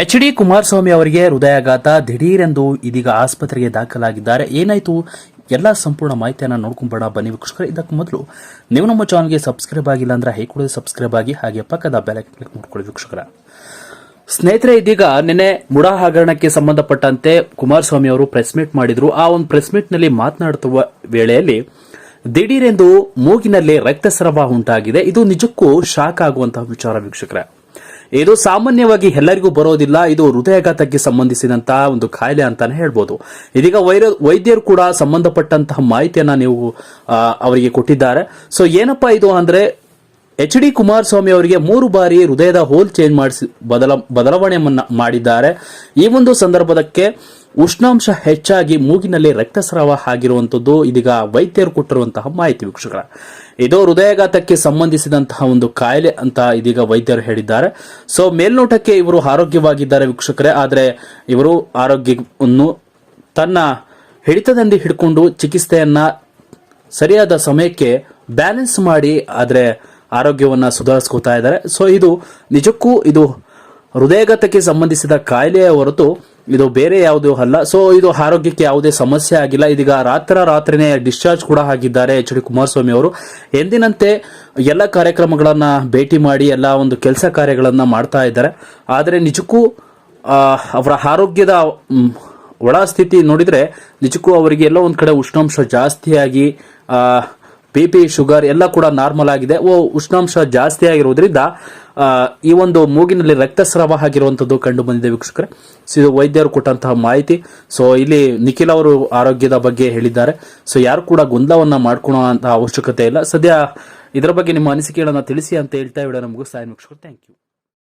H D Kumaraswamy ಅವರಿಗೆ ಹೃದಯಾಘಾತ. ದಿಢೀರೆಂದು ಇದೀಗ ಆಸ್ಪತ್ರೆಗೆ ದಾಖಲಾಗಿದ್ದಾರೆ. ಏನಾಯ್ತು? ಎಲ್ಲ ಸಂಪೂರ್ಣ ಮಾಹಿತಿಯನ್ನು ನೋಡ್ಕೊಂಬೋಣ. ಬನ್ನಿ ವೀಕ್ಷಕರ, ಇದಕ್ಕೂ ಮೊದಲು ನೀವು ನಮ್ಮ ಚಾನಲ್ಗೆ ಸಬ್ಸ್ಕ್ರೈಬ್ ಆಗಿಲ್ಲ ಅಂದ್ರೆ ಕೂಡ ಸಬ್ಸ್ಕ್ರೈಬ್ ಆಗಿ ಹಾಗೆ ಪಕ್ಕದ ಬೆಲೆ ಕ್ಲಿಕ್ ಮಾಡ್ಕೊಳ್ಳಿ ವೀಕ್ಷಕರ. ಸ್ನೇಹಿತರೆ, ಇದೀಗ ನಿನ್ನೆ ಮುಡಾ ಹಗರಣಕ್ಕೆ ಸಂಬಂಧಪಟ್ಟಂತೆ ಕುಮಾರಸ್ವಾಮಿ ಅವರು ಪ್ರೆಸ್ ಮೀಟ್ ಮಾಡಿದ್ರು. ಆ ಒಂದು ಪ್ರೆಸ್ ಮೀಟ್ನಲ್ಲಿ ಮಾತನಾಡುತ್ತಿರುವ ವೇಳೆಯಲ್ಲಿ ದಿಢೀರೆಂದು ಮೂಗಿನಲ್ಲಿ ರಕ್ತಸ್ರಾವ ಉಂಟಾಗಿದೆ. ಇದು ನಿಜಕ್ಕೂ ಶಾಕ್ ಆಗುವಂತಹ ವಿಚಾರ ವೀಕ್ಷಕರೇ. ಇದು ಸಾಮಾನ್ಯವಾಗಿ ಎಲ್ಲರಿಗೂ ಬರೋದಿಲ್ಲ. ಇದು ಹೃದಯಾಘಾತಕ್ಕೆ ಸಂಬಂಧಿಸಿದಂತಹ ಒಂದು ಕಾಯಿಲೆ ಅಂತಾನೆ ಹೇಳ್ಬೋದು. ಇದೀಗ ವೈದ್ಯರು ಕೂಡ ಸಂಬಂಧಪಟ್ಟಂತಹ ಮಾಹಿತಿಯನ್ನ ನೀವು ಅವರಿಗೆ ಕೊಟ್ಟಿದ್ದಾರೆ. ಸೊ ಏನಪ್ಪಾ ಇದು ಅಂದ್ರೆ, ಎಚ್ ಡಿ ಕುಮಾರಸ್ವಾಮಿ ಅವರಿಗೆ ಮೂರು ಬಾರಿ ಹೃದಯದ ಹೋಲ್ ಚೇಂಜ್ ಮಾಡಿಸಿ, ಬದಲ ಬದಲಾವಣೆ ಮಾಡಿದ್ದಾರೆ. ಈ ಒಂದು ಸಂದರ್ಭದಕ್ಕೆ ಉಷ್ಣಾಂಶ ಹೆಚ್ಚಾಗಿ ಮೂಗಿನಲ್ಲಿ ರಕ್ತಸ್ರಾವ ಆಗಿರುವಂತದ್ದು ಇದೀಗ ವೈದ್ಯರು ಕೊಟ್ಟಿರುವಂತಹ ಮಾಹಿತಿ ವೀಕ್ಷಕರ. ಇದು ಹೃದಯಾಘಾತಕ್ಕೆ ಸಂಬಂಧಿಸಿದಂತಹ ಒಂದು ಕಾಯಿಲೆ ಅಂತ ಇದೀಗ ವೈದ್ಯರು ಹೇಳಿದ್ದಾರೆ. ಸೊ ಮೇಲ್ನೋಟಕ್ಕೆ ಇವರು ಆರೋಗ್ಯವಾಗಿದ್ದಾರೆ ವೀಕ್ಷಕರೇ. ಆದರೆ ಇವರು ಆರೋಗ್ಯವನ್ನು ತನ್ನ ಹಿಡಿತದಿಂದ ಹಿಡ್ಕೊಂಡು ಚಿಕಿತ್ಸೆಯನ್ನ ಸರಿಯಾದ ಸಮಯಕ್ಕೆ ಬ್ಯಾಲೆನ್ಸ್ ಮಾಡಿ ಆದರೆ ಆರೋಗ್ಯವನ್ನ ಸುಧಾರಿಸ್ಕೋತಾ ಇದ್ದಾರೆ. ಸೊ ಇದು ನಿಜಕ್ಕೂ ಇದು ಹೃದಯಾಘಾತಕ್ಕೆ ಸಂಬಂಧಿಸಿದ ಕಾಯಿಲೆಯ ಹೊರತು ಇದು ಬೇರೆ ಯಾವುದೂ ಅಲ್ಲ. ಸೊ ಇದು ಆರೋಗ್ಯಕ್ಕೆ ಯಾವುದೇ ಸಮಸ್ಯೆ ಆಗಿಲ್ಲ. ಇದೀಗ ರಾತ್ರ ರಾತ್ರಿನೇ ಡಿಸ್ಚಾರ್ಜ್ ಕೂಡ ಆಗಿದ್ದಾರೆ ಎಚ್ ಡಿ ಕುಮಾರಸ್ವಾಮಿ ಅವರು. ಎಂದಿನಂತೆ ಎಲ್ಲ ಕಾರ್ಯಕ್ರಮಗಳನ್ನ ಭೇಟಿ ಮಾಡಿ ಎಲ್ಲ ಒಂದು ಕೆಲಸ ಕಾರ್ಯಗಳನ್ನ ಮಾಡ್ತಾ ಇದ್ದಾರೆ. ಆದರೆ ನಿಜಕ್ಕೂ ಅವರ ಆರೋಗ್ಯದ ಒಳ ಸ್ಥಿತಿ ನೋಡಿದ್ರೆ ನಿಜಕ್ಕೂ ಅವರಿಗೆ ಎಲ್ಲ ಒಂದ್ ಕಡೆ ಉಷ್ಣಾಂಶ ಜಾಸ್ತಿಯಾಗಿ ಬಿ ಪಿ ಶುಗರ್ ಎಲ್ಲ ಕೂಡ ನಾರ್ಮಲ್ ಆಗಿದೆ. ಓ, ಉಷ್ಣಾಂಶ ಜಾಸ್ತಿ ಆಗಿರೋದ್ರಿಂದ ಈ ಒಂದು ಮೂಗಿನಲ್ಲಿ ರಕ್ತಸ್ರಾವ ಆಗಿರುವಂತದ್ದು ಕಂಡು ಬಂದಿದೆ ವೀಕ್ಷಕರೇ. ಸೊ ಇದು ವೈದ್ಯರು ಕೊಟ್ಟಂತಹ ಮಾಹಿತಿ. ಸೊ ಇಲ್ಲಿ ನಿಖಿಲ್ ಅವರು ಆರೋಗ್ಯದ ಬಗ್ಗೆ ಹೇಳಿದ್ದಾರೆ. ಸೊ ಯಾರು ಕೂಡ ಗೊಂದಲವನ್ನ ಮಾಡ್ಕೊಳ್ಳೋ ಅವಶ್ಯಕತೆ ಇಲ್ಲ. ಸದ್ಯ ಇದರ ಬಗ್ಗೆ ನಿಮ್ಮ ಅನಿಸಿಕೆಗಳನ್ನು ತಿಳಿಸಿ ಅಂತ ಹೇಳ್ತಾ ವಿಡಿಯೋನ ನಮಗೂ ಇದ್ದೀನಿ ವೀಕ್ಷಕರು. Thank you